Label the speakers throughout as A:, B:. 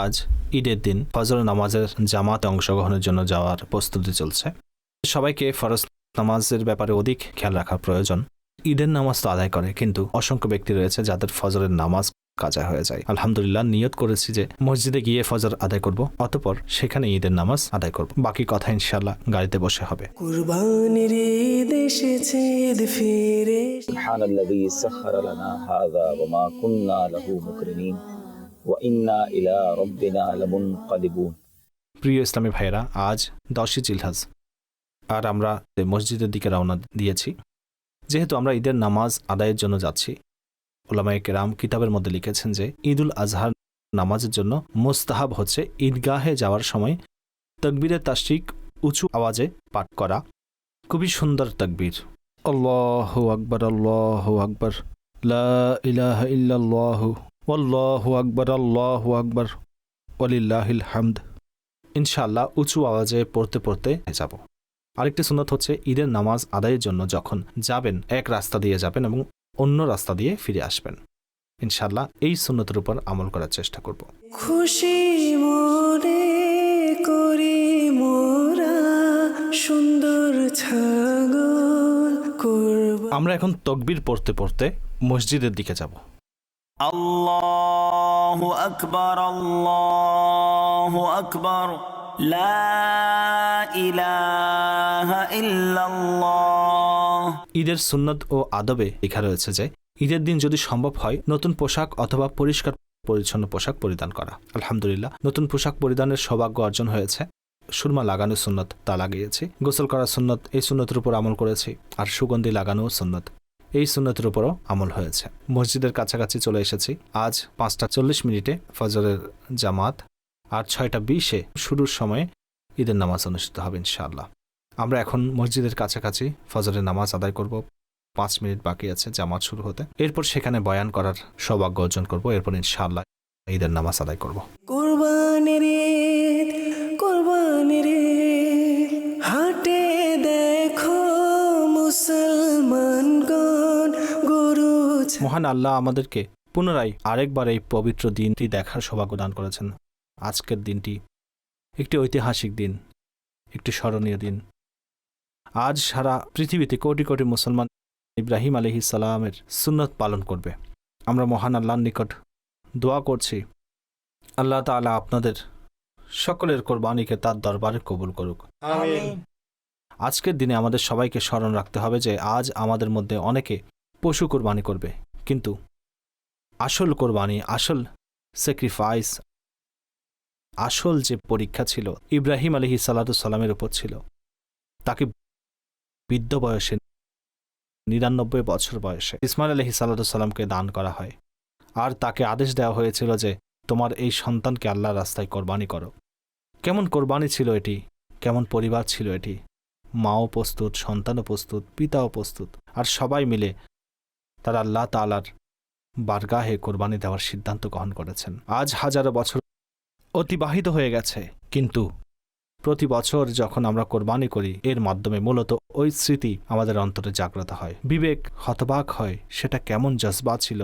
A: আজ ঈদের দিন ফজর নামাজের জামাতে অংশগ্রহণের জন্য যাওয়ার প্রস্তুতি চলছে। সবাইকে ফরজ নামাজের ব্যাপারে অধিক খেয়াল রাখা প্রয়োজন। ঈদের নামাজ তো আদায় করে, কিন্তু অসংখ্য ব্যক্তি রয়েছে যাদের ফজরের নামাজ কাজা হয়ে যায়। আলহামদুলিল্লাহ নিয়ত করেছি যে মসজিদে গিয়ে ফজর আদায় করব অতপর সেখানে ঈদের নামাজ আদায় করব। বাকি কথা ইনশাল্লাহ গাড়িতে বসে হবে।
B: কুরবানির ঈদ এসেছে ঈদ ফিরে
C: সুবহানাল্লাযী লানা হাযা ওয়া মা কুন্না লাহু মুকরিনিন ওয়া ইন্না ইলা রাব্বিনা লামুনকালিবুন।
A: প্রিয় ইসলামী ভাইরা আজ দশই জিলহাজ। আর আমরা মসজিদের দিকে রওনা দিয়েছি যেহেতু আমরা ঈদের নামাজ আদায়ের জন্য যাচ্ছি ওলামায়ে কেরাম কিতাবের মধ্যে লিখেছেন যে, ঈদুল আজহার নামাজের জন্য মোস্তাহাব হচ্ছে ঈদগাহে যাওয়ার সময় তকবীরের তাস্টিক উঁচু আওয়াজে পাঠ করা। খুবই সুন্দর তকবীর। আল্লাহ আকবর আল্লাহ আকবর, লা ইলাহা ইল্লাল্লাহু ওয়াল্লাহু আকবর, আল্লাহু আকবর, ওয়ালিল্লাহিল হামদ। ইনশাল্লাহ উঁচু আওয়াজে পড়তে পড়তে যাব। আরেকটি সুন্নত হচ্ছে ঈদের নামাজ আদায়ের জন্য যখন যাবেন, এক রাস্তা দিয়ে যাবেন এবং অন্য রাস্তা দিয়ে ফিরে আসবেন। ইনশাল্লাহ এই সুন্নতের উপর আমল করার চেষ্টা করব।
B: খুশি মনে করি মোরা সুন্দর ছাগল করব।
A: আমরা এখন তকবির পড়তে পড়তে মসজিদের দিকে যাব।
D: আল্লাহু আকবার আল্লাহু আকবার। লা ইলাহা ইল্লাল্লাহ।
A: ঈদের সুন্নত ও আদবে লেখা রয়েছে যে, ঈদের দিন যদি সম্ভব হয়, নতুন পোশাক অথবা পরিষ্কার পরিচ্ছন্ন পোশাক পরিধান করা। আলহামদুলিল্লাহ, নতুন পোশাক পরিধানের সৌভাগ্য অর্জন হয়েছে। সুরমা লাগানো সুন্নত তা লাগিয়েছি। গোসল করা সুন্নত, এই সুন্নতের উপর আমল করেছি। আর সুগন্ধি লাগানোও সুন্নত, এই সুন্নতের উপরও আমল হয়েছে। মসজিদের কাছাকাছি চলে এসেছি। আজ পাঁচটা চল্লিশ মিনিটে ফজরের জামাত। আর ছয়টা বিশে শুরুর সময়ে ঈদের নামাজ অনুষ্ঠিত হবে ইনশাআল্লাহ। আমরা এখন মসজিদের কাছাকাছি ফজরের নামাজ আদায় করব। পাঁচ মিনিট বাকি আছে জামাত শুরু হতে। এরপর সেখানে বয়ান করার সৌভাগ্য অর্জন করব। এরপর ইনশাআল্লাহ ঈদের নামাজ আদায় করব।
B: কুরবানির কুরবানির হাটে দেখো মুসলমানগণ গরু
A: মহান আল্লাহ আমাদেরকে পুনরায় আরেকবার এই পবিত্র দিনটি দেখার সৌভাগ্য দান করেছেন। আজকের দিনটি একটি ঐতিহাসিক দিন একটি স্মরণীয় দিন। আজ সারা পৃথিবীতে কোটি কোটি মুসলমান ইব্রাহিম আলহি সালামের সুন্নত পালন করবে। আমরা মহান আল্লাহর নিকট দোয়া করছি। আল্লাহ তাআলা আপনাদের সকলের কোরবানিকে তার দরবারে কবুল করুক। আজকের দিনে আমাদের সবাইকে স্মরণ রাখতে হবে যে আজ আমাদের মধ্যে অনেকে পশু কোরবানি করবে কিন্তু আসল কোরবানি আসল স্যাক্রিফাইস আসল যে পরীক্ষা ছিল ইব্রাহিম আলহি সাল্লা সাল্লামের উপর ছিল তাকে বৃদ্ধ বয়সে, নিরানব্বই বছর বয়সে ইসমাইল আলহি সাল্লামকে দান করা হয়। আর তাকে আদেশ দেওয়া হয়েছিল যে, তোমার এই সন্তানকে আল্লাহর রাস্তায় কোরবানি করো। কেমন কোরবানি ছিল এটি? কেমন পরিবার ছিল এটি? মাও প্রস্তুত, সন্তানও প্রস্তুত, পিতাও প্রস্তুত, আর সবাই মিলে তারা আল্লাহ তালার বারগাহে কোরবানি দেওয়ার সিদ্ধান্ত গ্রহণ করেছেন। আজ হাজারো বছর অতিবাহিত হয়ে গেছে, কিন্তু প্রতি বছর যখন আমরা কোরবানি করি, এর মাধ্যমে মূলত ওই স্মৃতি আমাদের অন্তরে জাগ্রত হয়। বিবেক হতবাক হয়, সেটা কেমন জজবা ছিল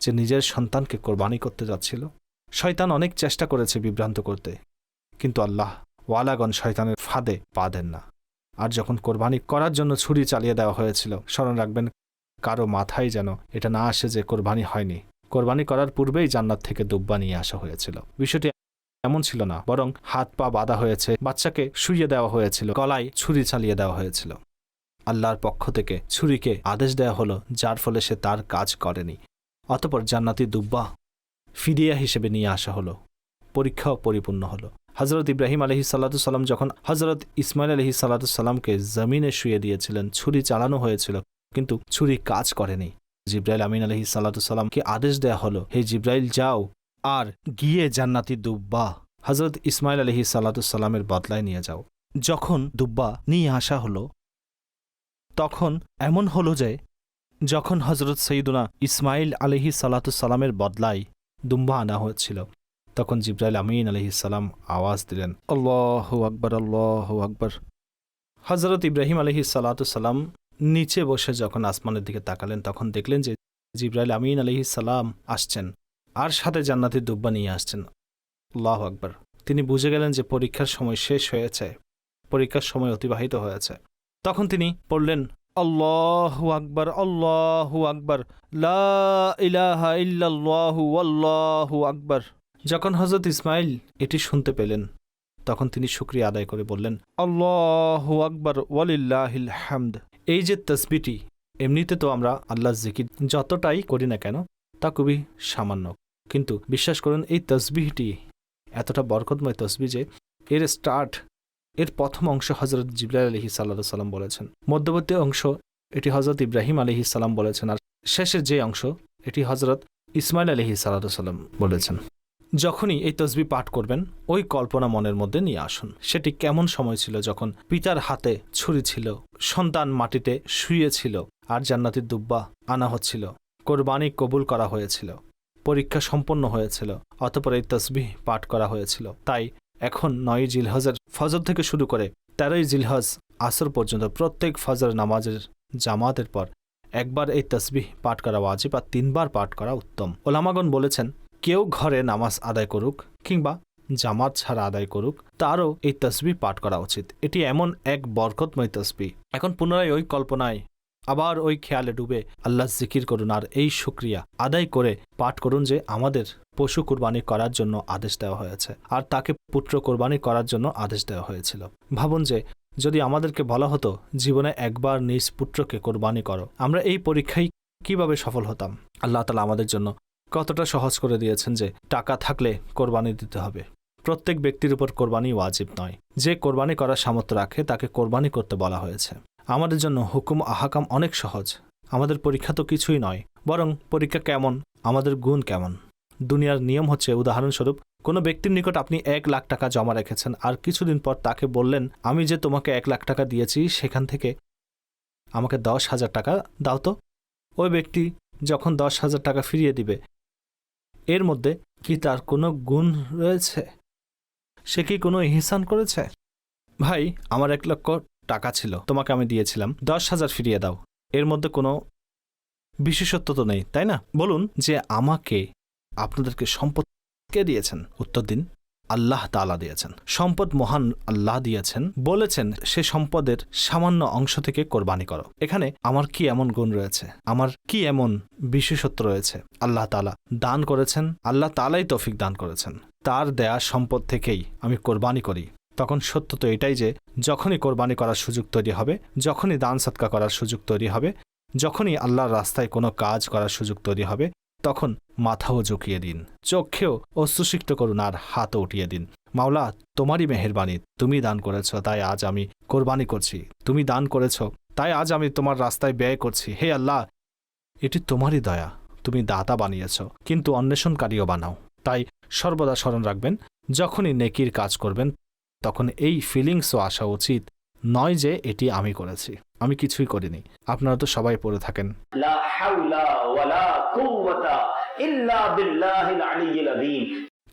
A: যে নিজের সন্তানকে কোরবানি করতে যাচ্ছিল? শয়তান অনেক চেষ্টা করেছে বিভ্রান্ত করতে, কিন্তু আল্লাহ ওয়ালাগন শয়তানের ফাঁদে পা দেন না। আর যখন কোরবানি করার জন্য ছুরি চালিয়ে দেওয়া হয়েছিল, স্মরণ রাখবেন, কারও মাথায় যেন এটা না আসে যে কোরবানি হয়নি। কোরবানি করার পূর্বেই জান্নাত থেকে দুব্বা নিয়ে আসা হয়েছিল। বিষয়টি এমন ছিল না, বরং হাত পা বাঁধা হয়েছে, বাচ্চাকে শুইয়ে দেওয়া হয়েছিল, গলায় ছুরি চালিয়ে দেওয়া হয়েছিল। আল্লাহর পক্ষ থেকে ছুরিকে আদেশ দেওয়া হলো, যার ফলে সে তার কাজ করেনি। অতপর জান্নাতি দুব্বা ফিদিয়া হিসেবে নিয়ে আসা হলো, পরীক্ষাও পরিপূর্ণ হলো। হজরত ইব্রাহিম আলহি সাল্লাম যখন হজরত ইসমাইল আলহি সাল্লামকে জমিনে শুয়ে দিয়েছিলেন, ছুরি চালানো হয়েছিল, কিন্তু ছুরি কাজ করেনি। জিব্রাইল আমিন আলহি সাল্লাতুসাল্লামকে আদেশ দেয়া হলো, হে জিব্রাইল, যাও আর গিয়ে জান্নাতি দুব্বা হজরত ইসমাইল আলহি সাল্লাতুসাল্লামের বদলায় নিয়ে যাও। যখন দুব্বা নিয়ে আসা হলো, তখন এমন হলো যে, যখন হজরত সঈদুনা ইসমাইল আলহি সাল্লাতুসাল্লামের বদলায় দুম্বা আনা হচ্ছিল তখন জিব্রাইল আমিন আলহিসাল্লাম আওয়াজ দিলেন, আল্লাহ আকবর আল্লাহ আকবর। হজরত ইব্রাহিম আলহি সাল্লাম নিচে বসে যখন আসমানের দিকে তাকালেন, তখন দেখলেন যে, জিব্রাইল আমিন আলহি সালাম আসছেন, আর সাথে জান্নাতের দুব্বা নিয়ে আসছেন। আল্লাহ আকবর। তিনি বুঝে গেলেন যে পরীক্ষার সময় শেষ হয়েছে, পরীক্ষার সময় অতিবাহিত হয়েছে। তখন তিনি পড়লেন, আল্লাহ আকবর আল্লাহ আকবর ইলাহা ইল্লাল্লাহু আল্লাহু আকবর। যখন হজরত ইসমাইল এটি শুনতে পেলেন, তখন তিনি শুক্রিয়া আদায় করে বললেন, আল্লাহ আকবর, ওয়ালিল্লাহিল হামদ। এই যে তসবিটি, এমনিতে তো আমরা আল্লাহ জিকির যতটাই করি না কেন, তা খুবই সামান্য। কিন্তু বিশ্বাস করুন, এই তসবিহটি এতটা বরকতময় তসবি যে এর স্টার্ট, এর প্রথম অংশ হজরত জিব্রাইল আলহি সাল্লা সাল্লাম বলেছেন। মধ্যবর্তী অংশ, এটি হজরত ইব্রাহিম আলহি সাল্লাম বলেছেন আর শেষের যে অংশ, এটি হজরত ইসমাইল আলহি সাল্লা সাল্লাম বলেছেন। যখনই এই তসবি পাঠ করবেন, ওই কল্পনা মনের মধ্যে নিয়ে আসুন। সেটি কেমন সময় ছিল যখন পিতার হাতে ছুরি ছিল, সন্তান মাটিতে শুয়েছিল আর জান্নাতির দুব্বা আনা হচ্ছিল, কোরবানি কবুল করা হয়েছিল। পরীক্ষা সম্পন্ন হয়েছিল, অতপর এই তসবিহ পাঠ করা হয়েছিল। তাই এখন নয় জিলহজের ফজর থেকে শুরু করে তেরোই জিলহজ আসর পর্যন্ত প্রত্যেক ফজর নামাজের জামাতের পর একবার এই তসবিহ পাঠ করা ওয়াজিব আর তিনবার পাঠ করা উত্তম। ওলামাগন বলেছেন, কেউ ঘরে নামাজ আদায় করুক কিংবা জামাত ছাড়া আদায় করুক, তারও এই তসবি পাঠ করা উচিত। এটি এমন এক বরকতময় তসবি এখন পুনরায় ওই কল্পনায় আবার ওই খেয়ালে ডুবে আল্লাহ জিকির করুন আর এই শুক্রিয়া আদায় করে পাঠ করুন যে আমাদের পশু কোরবানি করার জন্য আদেশ দেওয়া হয়েছে আর তাকে পুত্র কোরবানি করার জন্য আদেশ দেওয়া হয়েছিল। ভাবুন যে যদি আমাদেরকে বলা হতো, জীবনে একবার নিজ পুত্রকে কোরবানি করো, আমরা এই পরীক্ষায় কীভাবে সফল হতাম? আল্লাহ তালা আমাদের জন্য কতটা সহজ করে দিয়েছেন যে টাকা থাকলে কোরবানি দিতে হবে। প্রত্যেক ব্যক্তির উপর কোরবানি ওয়াজিব নয়। যে কোরবানি করার সামর্থ্য রাখে, তাকে কোরবানি করতে বলা হয়েছে। আমাদের জন্য হুকুম আহাকাম অনেক সহজ। আমাদের পরীক্ষা তো কিছুই নয়, বরং পরীক্ষা কেমন, আমাদের গুণ কেমন। দুনিয়ার নিয়ম হচ্ছে, উদাহরণস্বরূপ, কোনো ব্যক্তির নিকট আপনি এক লাখ টাকা জমা রেখেছেন আর কিছুদিন পর তাকে বললেন, আমি যে তোমাকে এক লাখ টাকা দিয়েছি, সেখান থেকে আমাকে দশ হাজার টাকা দাও তো। ওই ব্যক্তি যখন দশ হাজার টাকা ফিরিয়ে দিবে, এর মধ্যে কি তার কোনো গুণ রয়েছে? সে কি কোনো ইহসান করেছে? ভাই, আমার এক লক্ষ টাকা ছিল, তোমাকে আমি দিয়েছিলাম। দশ হাজার ফিরিয়ে দাও। এর মধ্যে কোনো বিশেষত্ব তো নেই, তাই না? বলুন যে আমাকে আপনাদেরকে সম্পদ কে দিয়েছেন? উত্তর দিন, আল্লাহ তাআলা দিয়েছেন। সম্পদ মহান আল্লাহ দিয়েছেন। বলেছেন, সে সম্পদের সামান্য অংশ থেকে কোরবানি করো। এখানে আমার কি এমন গুণ রয়েছে? আমার কি এমন বিশেষত্ব রয়েছে? আল্লাহ তাআলা দান করেছেন, আল্লাহ তালাই তৌফিক দান করেছেন। তার দেয়া সম্পদ থেকেই আমি কোরবানি করি। তখন সত্য তো এটাই যে, যখনই কোরবানি করার সুযোগ তৈরি হবে, যখনই দান সৎকা করার সুযোগ তৈরি হবে, যখনই আল্লাহর রাস্তায় কোনো কাজ করার সুযোগ তৈরি হবে, তখন মাথাও ঝুঁকিয়ে দিন, চোখেও অশ্রুসিক্ত করুন আর হাতও উঠিয়ে দিন। মাওলা, তোমারই মেহেরবানি, তুমি দান করেছ, তাই আজ আমি কোরবানি করছি, তুমি দান করেছ, তাই আজ আমি তোমার রাস্তায় ব্যয় করছি। হে আল্লাহ, এটি তোমারই দয়া, তুমি দাতা বানিয়েছ, কিন্তু অন্বেষণকারীও বানাও। তাই সর্বদা স্মরণ রাখবেন, যখনই নেকির কাজ করবেন তখন এই ফিলিংসও আসা উচিত। নয় যে এটি আমি করেছি। আমি কিছুই করিনি। আপনারা তো সবাই পড়ে থাকেন।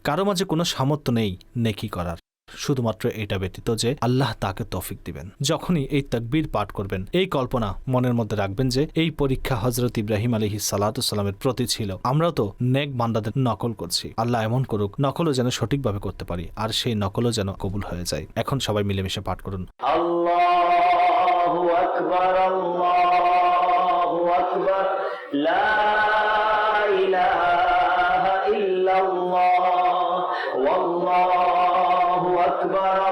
A: কারও মাঝে কোনো সামর্থ্য নেই নেকি করার। শুধুমাত্র এটা ব্যতীত যে আল্লাহ তাকে তফিক দিবেন। যখনই এই তকবির পাঠ করবেন, এই কল্পনা মনের মধ্যে রাখবেন যে এই পরীক্ষা হজরত ইব্রাহিম আলহি সালাতামের প্রতি ছিল। আমরা তো নেক বান্দাদের নকল করছি। আল্লাহ এমন করুক, নকলও যেন সঠিকভাবে করতে পারি আর সেই নকলও যেন কবুল হয়ে যায়। এখন সবাই মিলেমিশে পাঠ করুন।
C: লা আকবার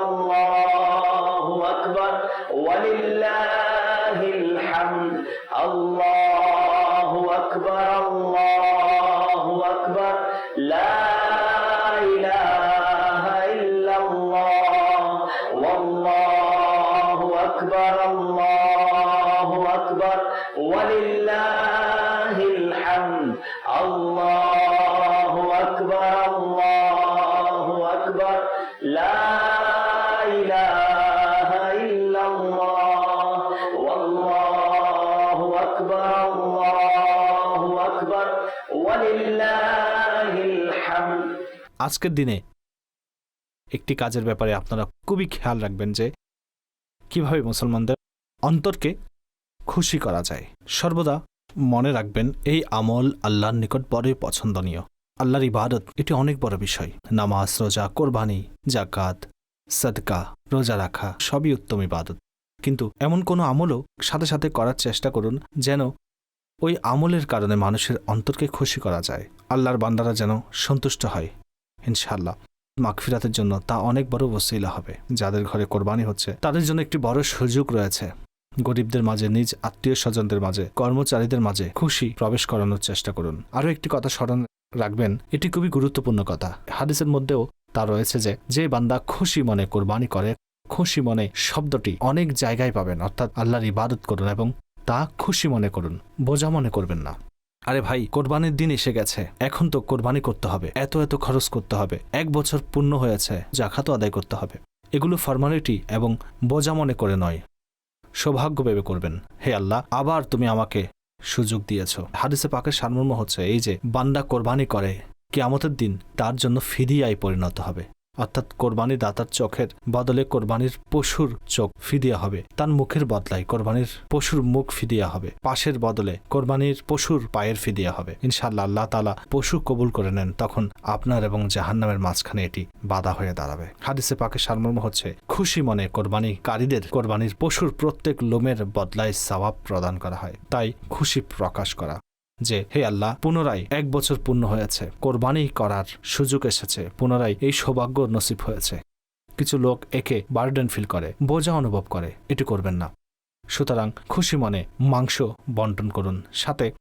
A: আজকের দিনে একটি কাজের ব্যাপারে আপনারা খুবই খেয়াল রাখবেন যে কীভাবে মুসলমানদের অন্তরকে খুশি করা যায়। সর্বদা মনে রাখবেন, এই আমল আল্লাহর নিকট বড়ই পছন্দনীয়। আল্লাহর ইবাদত, এটি অনেক বড় বিষয়। নামাজ, রোজা, কোরবানি জাকাত সদকা, রোজা রাখা, সবই উত্তম ইবাদত। কিন্তু এমন কোনো আমলও সাথে সাথে করার চেষ্টা করুন যেন ওই আমলের কারণে মানুষের অন্তরকে খুশি করা যায়। আল্লাহর বান্দারা যেন সন্তুষ্ট হয়। ইনশাআল্লাহ। মাগফিরাতের জন্য তা অনেক বড় ওসিলা হবে। যাদের ঘরে কোরবানি হচ্ছে, তাদের জন্য একটি বড় সুযোগ রয়েছে। গরিবদের মাঝে, নিজ আত্মীয় স্বজনদের মাঝে, কর্মচারীদের মাঝে খুশি প্রবেশ করানোর চেষ্টা করুন। আরও একটি কথা স্মরণ রাখবেন, এটি খুবই গুরুত্বপূর্ণ কথা। হাদিসের মধ্যেও তা রয়েছে যে যে বান্দা খুশি মনে কোরবানি করে, খুশি মনে শব্দটি অনেক জায়গায় পাবেন, অর্থাৎ আল্লাহর ইবাদত করুন এবং তা খুশি মনে করুন, বোঝা মনে করবেন না। আরে ভাই, কোরবানির দিন এসে গেছে। এখন তো কোরবানি করতে হবে। এত এত খরচ করতে হবে। এক বছর পূর্ণ হয়েছে। জাকাতও আদায় করতে হবে। এগুলো ফর্মালিটি এবং বোঝা মনে করে নয়। সৌভাগ্য ভেবে করবেন। হে আল্লাহ, আবার তুমি আমাকে সুযোগ দিয়েছ। হাদিসে পাকের সারমর্ম হচ্ছে এই যে, বান্দা কোরবানি করে, কিয়ামতের দিন তার জন্য ফিদিয়ায় পরিণত হবে। অর্থাৎ কোরবানি দাতার চোখের বদলে কোরবানির পশুর চোখ ফিদিয়া হবে, তার মুখের বদলায় কোরবানির পশুর মুখ ফিদিয়া হবে, পাশের বদলে কোরবানির পশুর পায়ের ফিদিয়া হবে। ইনশাল্লাহ আল্লাহ তালা পশু কবুল করে নেন, তখন আপনার এবং জাহান্নামের মাঝখানে এটি বাধা হয়ে দাঁড়াবে। হাদিসে পাকে সারমর্ম হচ্ছে, খুশি মনে কোরবানিকারীদের কোরবানির পশুর প্রত্যেক লোমের বদলায় সওয়াব প্রদান করা হয়, তাই খুশি প্রকাশ করা। যে, হে আল্লাহ, পুনরায় এক বছর পূর্ণ হয়েছে। কোরবানি করার সুযোগ এসেছে। পুনরায় এই সৌভাগ্য নসিব হয়েছে। কিছু লোক একে বার্ডেন ফিল করে, বোঝা অনুভব করে, এটি করবেন না। সুতরাং খুশি মনে মাংস বন্টন করুন। সাথে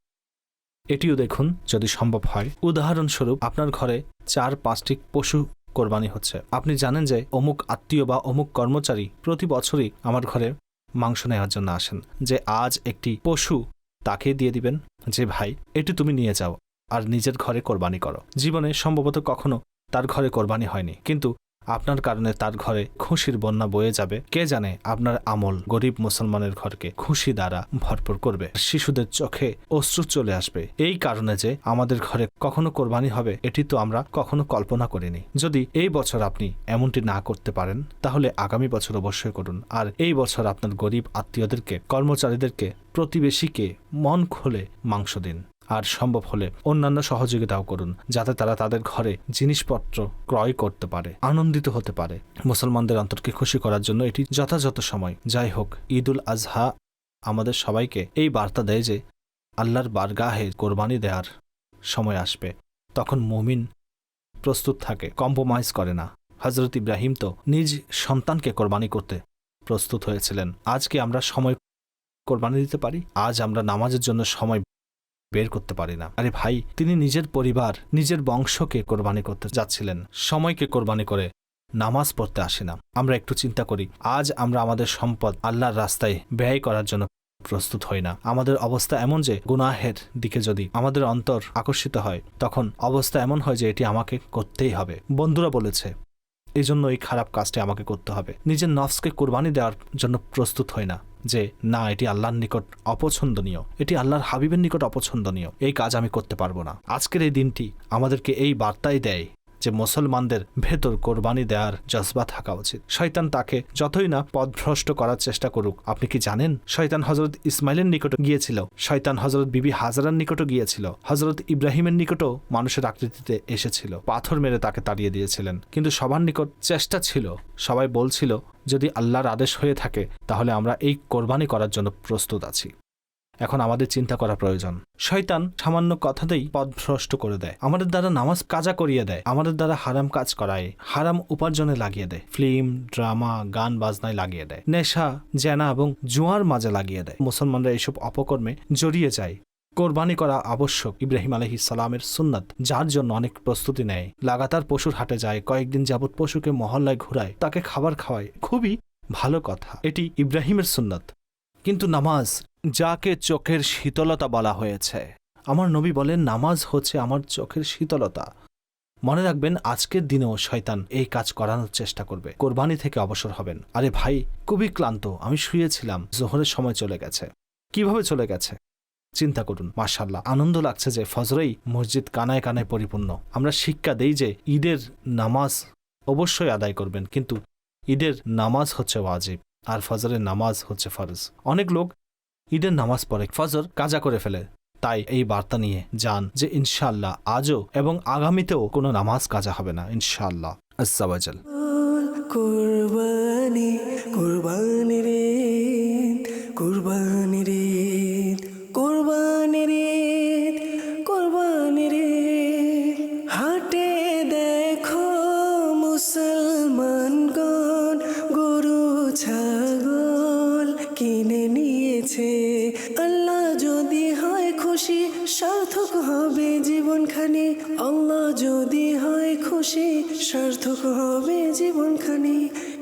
A: এটিও দেখুন, যদি সম্ভব হয়, উদাহরণস্বরূপ আপনার ঘরে চার, পাঁচটি পশু কোরবানি হচ্ছে। আপনি জানেন যে অমুক আত্মীয় বা অমুক কর্মচারী প্রতি বছরই আমার ঘরে মাংস নেওয়ার জন্য আসেন। যে আজ একটি পশু তাকে দিয়ে দিবেন যে, ভাই, এটি তুমি নিয়ে যাও, আর নিজের ঘরে কোরবানি করো। জীবনে সম্ভবত কখনো তার ঘরে কোরবানি হয়নি, কিন্তু আপনার কারণে তার ঘরে খুশির বন্যা বয়ে যাবে। কে জানে আপনার আমল গরিব মুসলমানের ঘরকে খুশি দ্বারা ভরপুর করবে। শিশুদের চোখে অশ্রু চলে আসবে। এই কারণে যে আমাদের ঘরে কখনো কোরবানি হবে, এটি তো আমরা কখনো কল্পনা করিনি। যদি এই বছর আপনি এমনটি না করতে পারেন, তাহলে আগামী বছর অবশ্যই করুন। আর এই বছর আপনার গরিব আত্মীয়দেরকে, কর্মচারীদেরকে, প্রতিবেশীকে মন খুলে মাংস দিন। আর সম্ভব হলে অন্যান্য সহযোগিতাও করুন, যাতে তারা তাদের ঘরে জিনিসপত্র ক্রয় করতে পারে, আনন্দিত হতে পারে। মুসলমানদের অন্তরকে খুশি করার জন্য এটি যথাযথ সময়। যাই হোক, ঈদুল আজহা আমাদের সবাইকে এই বার্তা দেয় যে আল্লাহর বারগাহে কোরবানি দেওয়ার সময় আসবে। তখন মুমিন প্রস্তুত থাকে, কম্প্রোমাইজ করে না। হজরত ইব্রাহিম তো নিজ সন্তানকে কোরবানি করতে প্রস্তুত হয়েছিলেন। আজকে আমরা সময় কোরবানি দিতে পারি, আজ আমরা নামাজের জন্য সময় বের করতে পারি না। আরে ভাই, তিনি নিজের পরিবার, নিজের বংশকে কোরবানি করতে যাচ্ছিলেন। সময়কে কোরবানি করে নামাজ পড়তে আসি না। আমরা একটু চিন্তা করি, আজ আমরা আমাদের সম্পদ আল্লাহর রাস্তায় ব্যয় করার জন্য প্রস্তুত হই না। আমাদের অবস্থা এমন যে, গুনাহের দিকে যদি আমাদের অন্তর আকর্ষিত হয়, তখন অবস্থা এমন হয় যে, এটি আমাকে করতেই হবে। বন্ধুরা বলেছে এই জন্য এই খারাপ কাজটি আমাকে করতে হবে। নিজের নফসকে কোরবানি দেওয়ার জন্য প্রস্তুত হয় না যে, না, এটি আল্লাহর নিকট অপছন্দনীয়। এটি আল্লাহর হাবিবের নিকট অপছন্দনীয়। এই কাজ আমি করতে পারব না। আজকের এই দিনটি আমাদেরকে এই বার্তাই দেয় যে মুসলমানদের ভেতর কোরবানি দেওয়ার জজবা থাকা উচিত। শয়তান তাকে যতই না পথভ্রষ্ট করার চেষ্টা করুক, আপনি কি জানেন? শয়তান হজরত ইসমাইলের নিকট গিয়েছিল। শয়তান হজরত বিবি হাজারার নিকটও গিয়েছিল। হজরত ইব্রাহিমের নিকটও মানুষের আকৃতিতে এসেছিল। পাথর মেরে তাকে তাড়িয়ে দিয়েছিলেন। কিন্তু সবার নিকট চেষ্টা ছিল। সবাই বলছিল, যদি আল্লাহর আদেশ হয়ে থাকে, তাহলে আমরা এই কোরবানি করার জন্য প্রস্তুত আছি। এখন আমাদের চিন্তা করা প্রয়োজন। শয়তান সামান্য কথাতেই পথভ্রষ্ট করে দেয়। আমাদের দ্বারা নামাজ কাজা করিয়ে দেয়। আমাদের দ্বারা হারাম কাজ করায়। হারাম উপার্জনে লাগিয়ে দেয়। ফিল্ম, ড্রামা, গান বাজনায় লাগিয়ে দেয়। নেশা, জেনা এবং জুয়ার মাঝে লাগিয়ে দেয়। মুসলমানরা এইসব অপকর্মে জড়িয়ে যায়। কোরবানি করা আবশ্যক ইব্রাহিম আলহি সালামের সুন্নাত, যার জন্য অনেক প্রস্তুতি নেয়। লাগাতার পশুর হাটে যায়, কয়েকদিন যাবৎ পশুকে মহল্লায় ঘুরায়, তাকে খাবার খাওয়ায়। খুবই ভালো কথা। এটি ইব্রাহিমের সুন্নাত। কিন্তু নামাজ, যাকে চোখের শীতলতা বলা হয়েছে। আমার নবী বলেন, নামাজ হচ্ছে আমার চোখের শীতলতা। মনে রাখবেন, আজকের দিনেও শয়তান এই কাজ করানোর চেষ্টা করবে। কোরবানি থেকে অবসর হবেন। আরে ভাই, খুবই ক্লান্ত। আমি শুয়েছিলাম। জোহরের সময় চলে গেছে। কীভাবে চলে গেছে? চিন্তা করুন। মার্শাল্লাহ আনন্দ লাগছে যে ফজরেই মসজিদ কানায় কানায় পরিপূর্ণ। আমরা শিক্ষা দেই যে ঈদের নামাজ অবশ্যই আদায় করবেন, কিন্তু ঈদের নামাজ হচ্ছে ওয়াজিব। আর ফজরের নামাজ হচ্ছে ফরজ। অনেক লোক ঈদের নামাজ পড়ে, ফজর কাজা করে ফেলে। তাই এই বার্তা নিয়ে যান যে ইনশাল্লাহ আজও এবং আগামীতেও কোনো নামাজ কাজা হবে না ইনশাল্লাহ আসাবাজাল
B: কুরবানি কুরবানি রে কুরবানি রে সার্থক হবে জীবনখানি।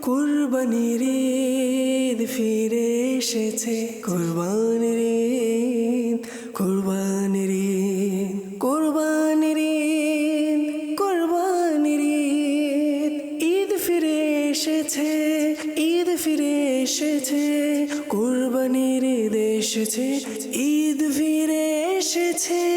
B: কুরবানির ঈদ ফিরে এসেছে। কুরবানির ঈদ কুরবানির ঈদ কুরবানির ঈদ কুরবানির ঈদ। ঈদ ফিরে এসেছে, ঈদ ফিরে এসেছে। কুরবানির ঈদ এসেছে, ঈদ ফিরে এসেছে।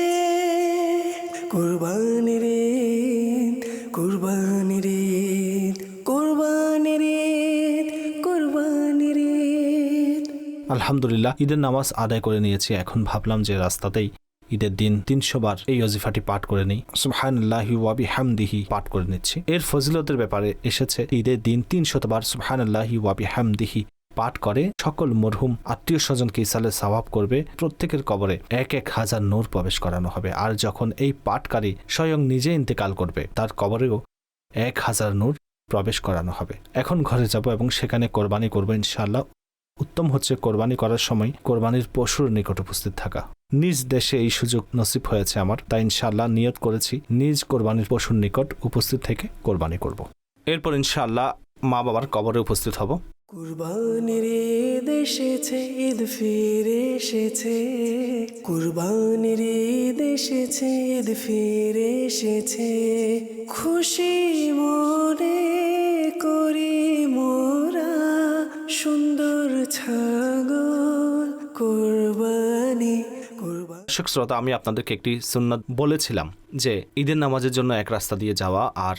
A: আলহামদুলিল্লাহ, ঈদের নামাজ আদায় করে নিয়েছি। এখন ভাবলাম যে রাস্তাতেই ঈদের দিন তিনশো বার এই অজিফাটি পাঠ করে নেই। সুবহানাল্লাহি ওয়াবি হামদিহি পাঠ করে নিচ্ছি। এর ফজিলতের ব্যাপারে এসেছে, ঈদের দিন তিনশতবার সুবহানাল্লাহি ওয়াবি হামদিহি পাঠ করে। সকল মরহুম আত্মীয় স্বজনকে ইসালে সওয়াব করবে। প্রত্যেকের কবরে এক এক হাজার নূর প্রবেশ করানো হবে। আর যখন এই পাঠকারী স্বয়ং নিজে ইন্তেকাল করবে, তার কবরেও এক হাজার নূর প্রবেশ করানো হবে। এখন ঘরে যাব এবং সেখানে কোরবানি করব ইনশাআল্লাহ। উত্তম হচ্ছে কোরবানি করার সময় কোরবানির পশুর নিকট উপস্থিত থাকা। নিজ দেশে এই সুযোগ নসিব হয়েছে আমার, তাই ইনশাল্লাহ নিয়ত করেছি নিজ কোরবানির পশুর নিকট উপস্থিত থেকে কোরবানি করব। এরপর ইনশাল্লাহ মা বাবার কবরে উপস্থিত হব।
B: কুরবানির এসেছে, ঈদ ফিরে এসেছে। কুরবানির এসেছে, ঈদ ফিরে এসেছে। খুশি মনে করি মোরা সুন্দর ছাগল কুরবানি
A: দর্শক শ্রোতা, আমি আপনাদেরকে একটি সুন্নাত বলেছিলাম যে ঈদের নামাজের জন্য এক রাস্তা দিয়ে যাওয়া আর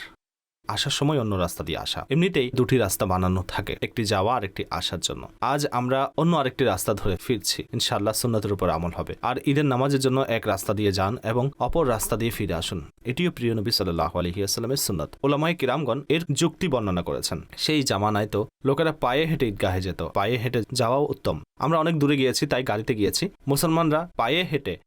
A: আসার সময় অন্য রাস্তা দিয়ে আসা। এমনিতেই দুটি রাস্তা বানানো থাকে, একটি যাওয়া আর একটি আসার জন্য। আজ আমরা অন্য আরেকটি রাস্তা ধরে ফিরছি। ইনশাআল্লাহ সুন্নাতের উপর আমল হবে। আর ঈদের নামাজের জন্য এক রাস্তা দিয়ে যান এবং অপর রাস্তা দিয়ে ফিরে আসুন। এটিও প্রিয় নবী সাল্লাহ আলহিহাস্লামের সুন্নত। ওলামাই কিরামগণ এর যুক্তি বর্ণনা করেছেন। সেই জামানায় তো লোকেরা পায়ে হেঁটে ঈদগাহে যেত। পায়ে হেঁটে যাওয়াও উত্তম। আমরা অনেক দূরে গিয়েছি, তাই গাড়িতে গিয়েছি। মুসলমানরা পায়ে হেঁটে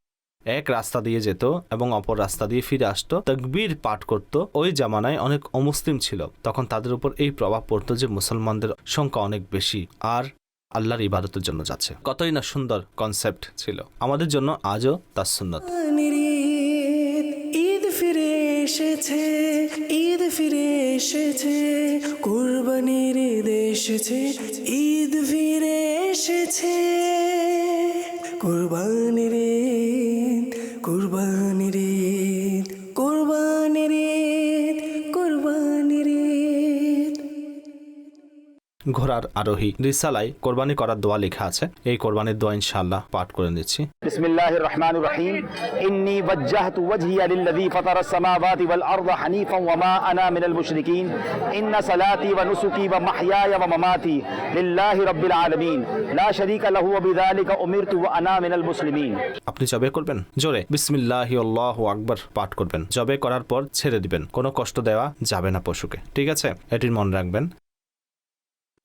A: এক রাস্তা দিয়ে যেত এবং অপর রাস্তা দিয়ে ফিরে আসতো, তকবীর পাঠ করত। ওই জামানায় অনেক অমুসলিম ছিল। তখন তাদের উপর এই প্রভাব পড়তো যে মুসলমানদের সংখ্যা অনেক বেশি আর আল্লাহর ইবাদতের জন্য যাচ্ছে। কতই না সুন্দর কনসেপ্ট ছিল। আমাদের জন্য আজও তার সুন্নত।
B: ঈদ ফিরে এসেছে, ঈদ ফিরে এসেছে, কুরবানির ঈদ এসেছে, ঈদ ফিরে এসেছে, কুরবানির
A: ঘোড়ার আরোহী রিসালাই কোরবানি করার দোয়া লেখা আছে। এই কোরবানির দোয়া ইনশাআল্লাহ পাঠ করে নিচ্ছি।
E: বিসমিল্লাহির রহমানির রহিম। ইন্নী ওয়াজ্জাহতু ওয়াজহিয়া লিল্লাযী ফাতারাস সামাওয়াতি ওয়াল আরদা ওয়া মা আনা মিনাল মুশরিকিন। সালাতি ওয়া নুসুকি ওয়া মাহইয়ায়া ওয়া মামাতি লিল্লাহি রাব্বিল আলামিন। লা শারীকা লাহু ওয়া বিযালিকা উমিরতু ওয়া আনা মিনাল মুসলিমিন।
A: আপনি জবে করবেন? জোরে বিসমিল্লাহি আল্লাহু আকবার পাঠ করবেন। জবে করার পর ছেড়ে দিবেন। কোনো কষ্ট দেওয়া যাবে না পশুকে। ঠিক আছে? এটির মনে রাখবেন।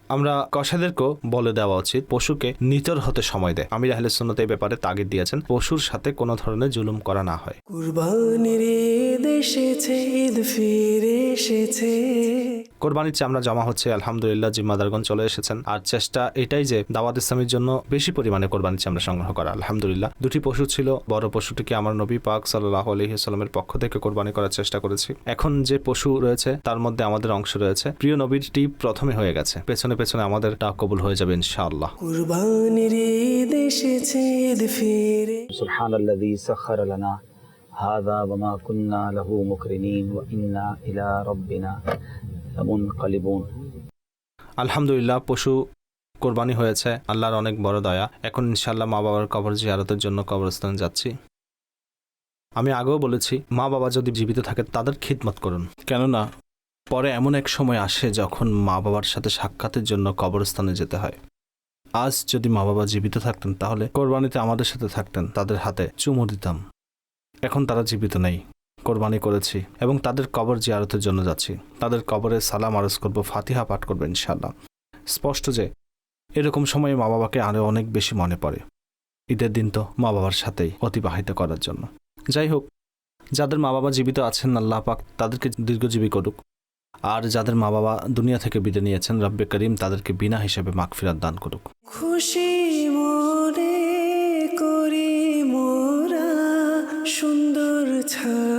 A: আমরা কষাদেরকেও বলে দেওয়া উচিত, পশুকে নিতর হতে সময় দেয়। আমির আহলে সুন্নত এই ব্যাপারে তাগিদ দিয়েছেন, পশুর সাথে কোনো ধরনের জুলুম করা না হয়।
B: কুরবানির এসেছে ফিরে এসেছে।
A: কোরবানির চামড়া জমা হচ্ছে আলহামদুলিল্লাহ জিম্মাদারগণ চলে এসেছেন আর চেষ্টা এটাই যে দাওয়াত ইসলামের জন্য বেশি পরিমাণে কোরবানির চামড়া সংগ্রহ করা আলহামদুলিল্লাহ দুটি পশু ছিল বড় পশুটিকে আমার নবী পাক সাল্লাহ আলহিহাস্লামের পক্ষ থেকে কোরবানি করার চেষ্টা করেছি এখন যে পশু রয়েছে তার মধ্যে আমাদের অংশ রয়েছে প্রিয় নবীরটি প্রথমে হয়ে গেছে পেছনে পেছনে আমাদের তা কবুল হয়ে যাবে ইনশাআল্লাহ
B: কুরবানির ঈদ এসেছে ঈদ ফিরে
C: سبحان الذي سخر لنا هذا وما كنا له مقرنين وإنا إلى ربنا
A: আলহামদুলিল্লাহ, পশু কোরবানি হয়েছে। আল্লাহর অনেক বড় দয়া। এখন ইনশাল্লাহ মা বাবার কবর জিয়ারতের জন্য কবরস্থানে যাচ্ছি। আমি আগেও বলেছি মা বাবা যদি জীবিত থাকে, তাদের খিদমত করুন। কেননা, পরে এমন এক সময় আসে যখন মা বাবার সাথে সাক্ষাতের জন্য কবরস্থানে যেতে হয়। আজ যদি মা বাবা জীবিত থাকতেন, তাহলে কোরবানিতে আমাদের সাথে থাকতেন, তাদের হাতে চুমু দিতাম। এখন তারা জীবিত নেই। কোরবানি করেছি এবং তাদের কবর জিয়ারতের জন্য যাচ্ছি। তাদের কবরে সালাম আরজ করব, ফাতিহা পাঠ করব ইনশাল্লাহ স্পষ্ট যে, এরকম সময়ে মা বাবাকে আরও অনেক বেশি মনে পড়ে। ঈদের দিন তো মা বাবার সাথেই অতিবাহিত করার জন্য। যাই হোক, যাদের মা বাবা জীবিত আছেন, আল্লাহ পাক তাদেরকে দীর্ঘজীবী করুক। আর যাদের মা বাবা দুনিয়া থেকে বিদে নিয়েছেন, রব্বে করিম তাদেরকে বিনা হিসেবে মাগফিরাত দান করুক।
B: খুশি মনে করি মোরা সুন্দর ছাগল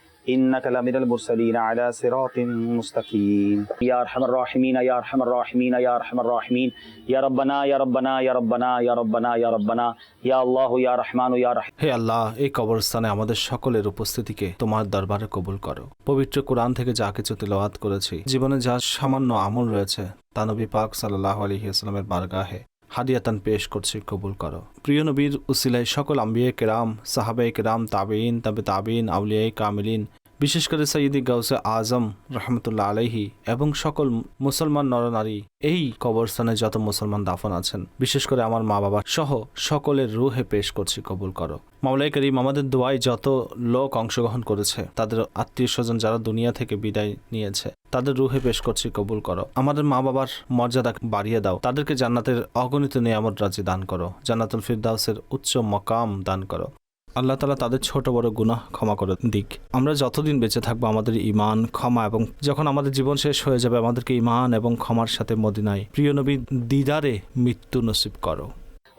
C: إنك لمن المرسلين على صراط مستقيم يا أرحم الراحمين يا أرحم الراحمين يا أرحم الراحمين يا ربنا يا ربنا يا ربنا يا ربنا يا ربنا يا الله يا رحمن يا رحيم
A: হে আল্লাহ এই কবরস্থানে আমাদের সকলের উপস্থিতিকে তোমার দরবারে কবুল করো পবিত্র কোরআন থেকে যা কিছু তিলাওয়াত করেছি জীবনে যা সামান্য আমল রয়েছে তা নবী পাক সাল্লাহ আলহিহাস্লামের বারগাহে হাদিয়াতান পেশ করছি, কবুল করো। প্রিয় নবীর উসিলায় সকল আম্বিয়ে কেরাম সাহাবে কেরাম তাবেইন তবে তাবিন আউলিয়াই কামিলিন বিশেষ করে সঈদি গাউসে আজম রহমতুল্লাহ আলাইহি এবং সকল মুসলমান নরনারী এই কবরস্থানে যত মুসলমান দাফন আছেন, বিশেষ করে আমার মা বাবা সহ সকলের রুহে পেশ করছি কবুল করো। মামলাই করিম, আমাদের দোয়ায় যত লোক অংশগ্রহণ করেছে, তাদের আত্মীয় স্বজন যারা দুনিয়া থেকে বিদায় নিয়েছে, তাদের রুহে পেশ করছি কবুল করো। আমাদের মা বাবার মর্যাদা বাড়িয়ে দাও, তাদেরকে জান্নাতের অগণিত নিয়ামত রাজি দান করো, জান্নাতুল ফিরদাউসের উচ্চ মকাম দান করো। আল্লাহ তালা তাদের ছোট বড় গুনাহ ক্ষমা করে দিক আমরা যতদিন বেঁচে থাকবো আমাদের ইমান ক্ষমা এবং যখন আমাদের জীবন শেষ হয়ে যাবে আমাদেরকে ইমান এবং ক্ষমার সাথে মদিনায় প্রিয় নবী দিদারে মৃত্যু নসিব করো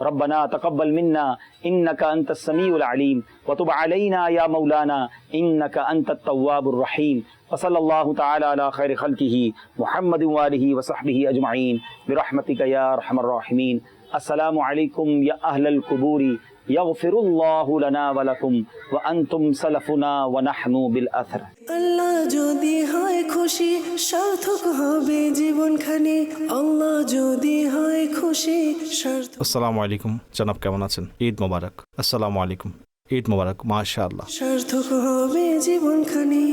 C: ربنا تقبل منا إنك أنت السميع العليم وتب علينا يا مولانا إنك أنت التواب الرحيم وصلى الله تعالى على خير خلقه محمد وآله وصحبه أجمعين برحمتك يا أرحم الراحمين السلام عليكم يا أهل القبور يغفر الله لنا ولكم وأنتم سلفنا ونحن بالأثر
B: আল্লাহ যদি হয় খুশি সার্থক হবে জীবনখানি আল্লাহ যদি হয় খুশি সার্থক
A: আসসালামু আলাইকুম জনাব কেমন আছেন ঈদ মোবারক আসসালামু আলাইকুম ঈদ মোবারক মাশা আল্লাহ
B: সার্থক হবে জীবনখানি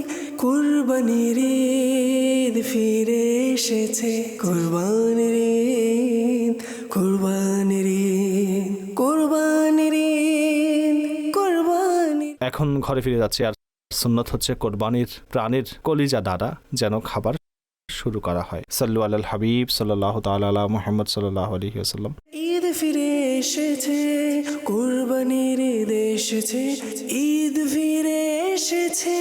B: কুরবানির ঈদ ফিরে এসেছে কুরবানির ঈদ কুরবানির ঈদ কুরবানির ঈদ কুরবানির
A: এখন ঘরে ফিরে যাচ্ছি আর সুন্নত হচ্ছে কোরবানির প্রাণীর কলিজা দ্বারা যেন খাবার শুরু করা হয়। সাল্লু আল হাবিব সাল্লাহ তাল্লাহ মোহাম্মদ সাল্লাহ আলহি আসাল্লাম
B: ঈদ ফিরে এসেছে কুরবানির ঈদ এসেছে ঈদ ফিরে এসেছে।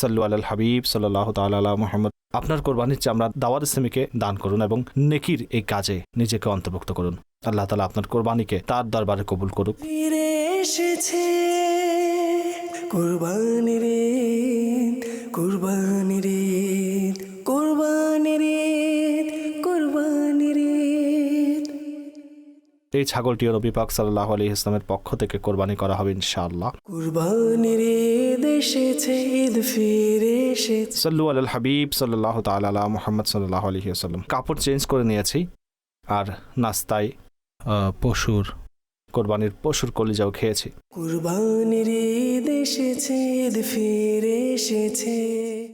A: সাল্লু আল হাবিব সাল্লাহ তাল্লাহ মোহাম্মদ। আপনার কোরবানির চামড়া দাওয়াত ইসলামীকে দান করুন এবং নেকির এই কাজে নিজেকে অন্তর্ভুক্ত করুন। আল্লাহ তালা আপনার কোরবানিকে তার দরবারে কবুল করুক।
B: ফিরে এসেছে কুরবানির ঈদ কুরবানির ঈদ কুরবানির ঈদ কুরবানির ঈদ।
A: এই ছাগলটিও নবী পাক সাল্লাহ আলী ইসলামের পক্ষ থেকে কোরবানি করা হবে ইনশাআল্লাহ।
B: কুরবানির ঈদ এসেছে ঈদ ফিরে এসেছে।
A: সাল্লু আল হাবিব সাল্লাহ তাল্লাহ মোহাম্মদ সাল্লাহ আলী আসাল্লাম কাপড় চেঞ্জ করে নিয়েছি আর নাস্তায় পশুর কোরবানির পশুর কলিজাও খেয়েছি।
B: কুরবানির ঈদ ফিরে এসেছে।